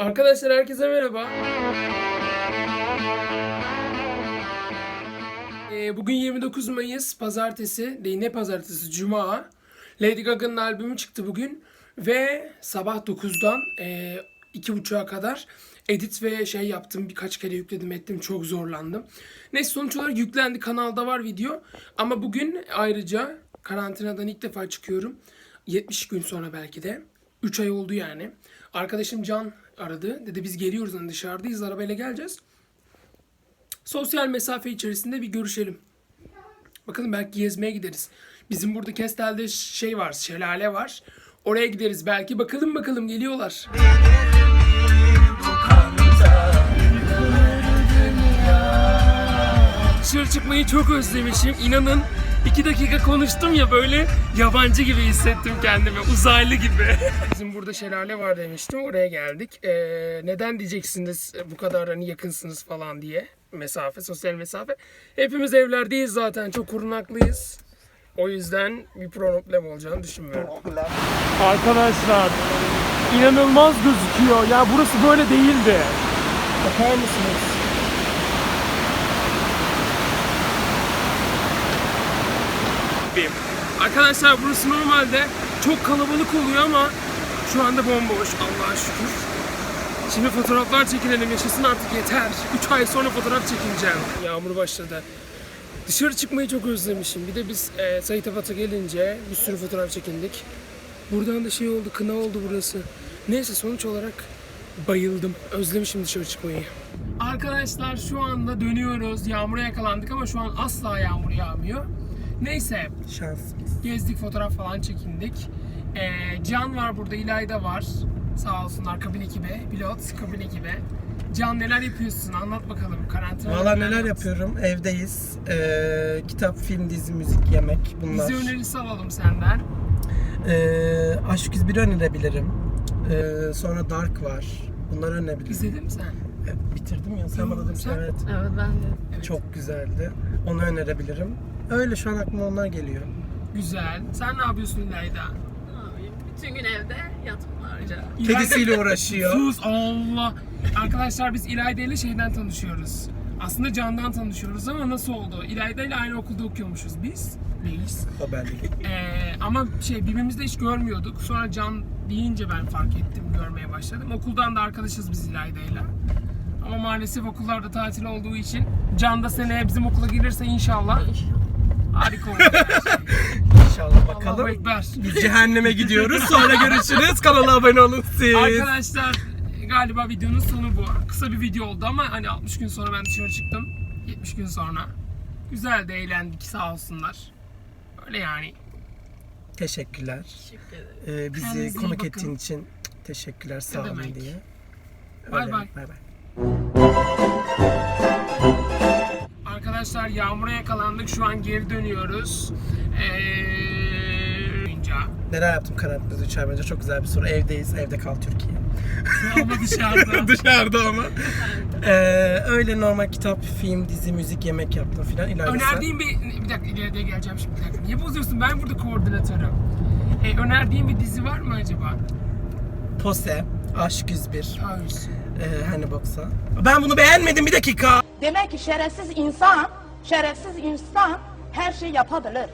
Arkadaşlar herkese merhaba. Ee, bugün 29 Mayıs pazartesi değil ne pazartesi cuma. Lady Gaga'nın albümü çıktı bugün ve sabah 9'dan e, 2.30'a kadar edit ve şey yaptım birkaç kere yükledim ettim çok zorlandım. Neyse sonuç olarak yüklendi kanalda var video ama bugün ayrıca karantinadan ilk defa çıkıyorum. 70 gün sonra belki de. 3 ay oldu yani. Arkadaşım Can aradı. Dedi biz geliyoruz hani dışarıdayız arabayla geleceğiz. Sosyal mesafe içerisinde bir görüşelim. Bakalım belki gezmeye gideriz. Bizim burada Kestel'de şey var, şelale var. Oraya gideriz belki. Bakalım bakalım geliyorlar. Dışarı çıkmayı çok özlemişim. İnanın iki dakika konuştum ya böyle yabancı gibi hissettim kendimi. Uzaylı gibi. Bizim burada şelale var demiştim. Oraya geldik. Ee, neden diyeceksiniz bu kadar hani yakınsınız falan diye. Mesafe, sosyal mesafe. Hepimiz evlerdeyiz zaten. Çok korunaklıyız. O yüzden bir problem olacağını düşünmüyorum. Arkadaşlar inanılmaz gözüküyor. Ya burası böyle değildi. Bakar mısınız? Arkadaşlar burası normalde çok kalabalık oluyor ama şu anda bomboş Allah'a şükür. Şimdi fotoğraflar çekinelim yaşasın artık yeter. 3 ay sonra fotoğraf çekineceğim. Yağmur başladı. Dışarı çıkmayı çok özlemişim. Bir de biz e, Sait gelince bir sürü fotoğraf çekindik. Buradan da şey oldu, kına oldu burası. Neyse sonuç olarak bayıldım. Özlemişim dışarı çıkmayı. Arkadaşlar şu anda dönüyoruz. Yağmura yakalandık ama şu an asla yağmur yağmıyor. Neyse Şans. gezdik fotoğraf falan çekindik. Ee, Can var burada, İlayda var. Sağ olsunlar kabin ekibi, pilot kabin ekibi. Can neler yapıyorsun? Anlat bakalım. Karantina. Valla neler yapıyorum? Evdeyiz. Ee, kitap, film, dizi, müzik, yemek bunlar. Bize önerisi alalım senden. Ee, Aşk 101 önerebilirim. Ee, sonra Dark var. Bunları önerebilirim. İzledin mi sen? Bitirdim ya. Sen bana demiştin. Evet. Evet ben de. Evet. Çok güzeldi. Onu önerebilirim. Öyle şu an aklıma onlar geliyor. Güzel. Sen ne yapıyorsun? Ne yapayım? Bütün gün evde yatmalarca. Kedisiyle uğraşıyor. Sus Allah. Arkadaşlar biz İlayda ile şeyden tanışıyoruz. Aslında Can'dan tanışıyoruz ama nasıl oldu? İlayda ile aynı okulda okuyormuşuz biz. Biz. O ben değil. Ee, ama şey birbirimizi de hiç görmüyorduk. Sonra Can deyince ben fark ettim, görmeye başladım. Okuldan da arkadaşız biz İlayda'yla. Ama maalesef okullarda tatil olduğu için Can da seneye bizim okula gelirse inşallah harika olur. İnşallah Allahu bakalım. Ekber. Biz cehenneme gidiyoruz. Sonra görüşürüz. Kanala abone olun siz. Arkadaşlar galiba videonun sonu bu. Kısa bir video oldu ama hani 60 gün sonra ben dışarı çıktım. 70 gün sonra. Güzel de eğlendik sağ olsunlar. Öyle yani. Teşekkürler. Teşekkür ederim. Ee, bizi Kendinize iyi konuk bakın. ettiğin için teşekkürler. Sağ olun demek. diye. Bay Öyle, bay. Bay bay. Arkadaşlar yağmura yakalandık. Şu an geri dönüyoruz. Boyunca. Neler yaptım karantinada 3 ay boyunca? Çok güzel bir soru. Evdeyiz. Evde kal Türkiye. Ama dışarıda. Dışarıda ama. Ee, öyle normal kitap, film, dizi, müzik, yemek yaptım filan. İleride önerdiğim bir... Bir dakika ileriye geleceğim şimdi. Bir dakika. Niye bozuyorsun? Ben burada koordinatörüm. E, önerdiğin bir dizi var mı acaba? Pose, Aşk 101, Hayır. ee, hani boksa. Ben bunu beğenmedim bir dakika. Demek ki şerefsiz insan, şerefsiz insan her şey yapabilir.